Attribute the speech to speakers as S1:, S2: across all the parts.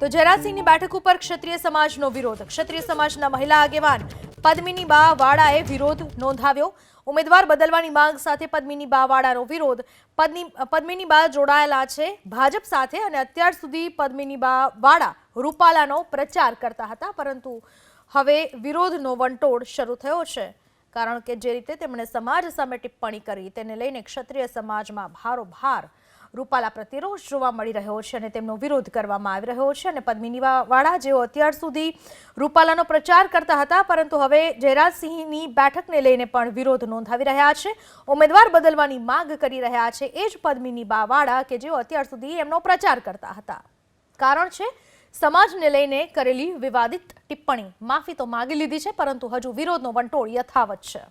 S1: તો જરાસિંહની બેઠક ઉપર ક્ષત્રિય સમાજનો વિરોધ. ક્ષત્રિય સમાજના મહિલા આગેવાન પદ્મિની બા વાળાએ વિરોધ નોંધાવ્યો. ઉમેદવાર બદલવાની માંગ સાથે પદ્મિની બા વાળાનો વિરોધ. પદ્મિ પદ્મિની બા જોડાયેલા છે ભાજપ સાથે અને અત્યાર સુધી પદ્મિની બા વાળા રૂપાલાનો પ્રચાર કરતા હતા, પરંતુ હવે વિરોધનો વંટોળ શરૂ થયો છે. કારણ કે જે રીતે તેમણે સમાજ સામે ટિપ્પણી કરી, તેને લઈને ક્ષત્રિય સમાજમાં ભારોભાર રૂપાલા પ્રત્યે રોષ જોવા મળી રહ્યો છે અને તેમનો વિરોધ કરવામાં આવી રહ્યો છે અને પદ્મિની વાળા જેઓ અત્યાર સુધી રૂપાલાનો પ્રચાર કરતા હતા, પરંતુ હવે જયરાજસિંહની બેઠકને લઈને પણ વિરોધ નોંધાવી રહ્યા છે. ઉમેદવાર બદલવાની માંગ કરી રહ્યા છે. એ જ પદ્મિની બા વાળા કે જેઓ અત્યાર સુધી એમનો પ્રચાર કરતા હતા. કારણ છે સમાજને લઈને કરેલી વિવાદિત ટિપ્પણી. માફી તો માગી લીધી છે, પરંતુ હજુ વિરોધનો વંટોળ યથાવત છે.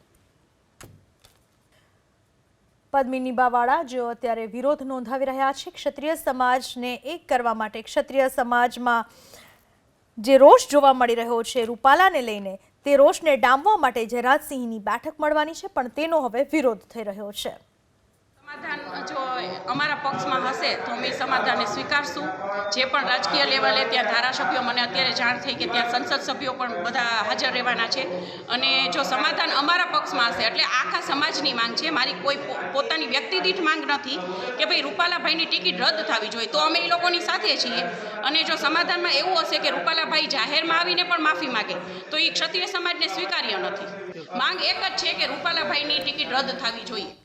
S1: પદ્મિની બાવાળા જેઓ અત્યારે વિરોધ નોંધાવી રહ્યા છે, ક્ષત્રિય સમાજને એક કરવા માટે ક્ષત્રિય સમાજમાં જે રોષ જોવા મળી રહ્યો છે રૂપાલાને લઈને, તે રોષને ડામવા માટે જયરાજસિંહની બેઠક મળવાની છે, પણ તેનો હવે વિરોધ થઈ રહ્યો છે.
S2: સમાધાન, જો અમારા પક્ષમાં હશે તો અમે સમાધાનને સ્વીકારશું. જે પણ રાજકીય લેવલે ત્યાં ધારાસભ્યો, મને અત્યારે જાણ થઈ કે ત્યાં સંસદ સભ્યો પણ બધા હાજર રહેવાના છે. અને જો સમાધાન અમારા પક્ષમાં હશે, એટલે આખા સમાજની માંગ છે. મારી કોઈ પોતાની વ્યક્તિદીઠ માંગ નથી કે ભાઈ રૂપાલાભાઈની ટિકિટ રદ થવી જોઈએ. તો અમે એ લોકોની સાથે છીએ. અને જો સમાધાનમાં એવું હશે કે રૂપાલાભાઈ જાહેરમાં આવીને પણ માફી માગે, તો એ ક્ષત્રિય સમાજને સ્વીકાર્ય નથી. માંગ એક જ છે કે રૂપાલાભાઈની ટિકિટ રદ થવી જોઈએ.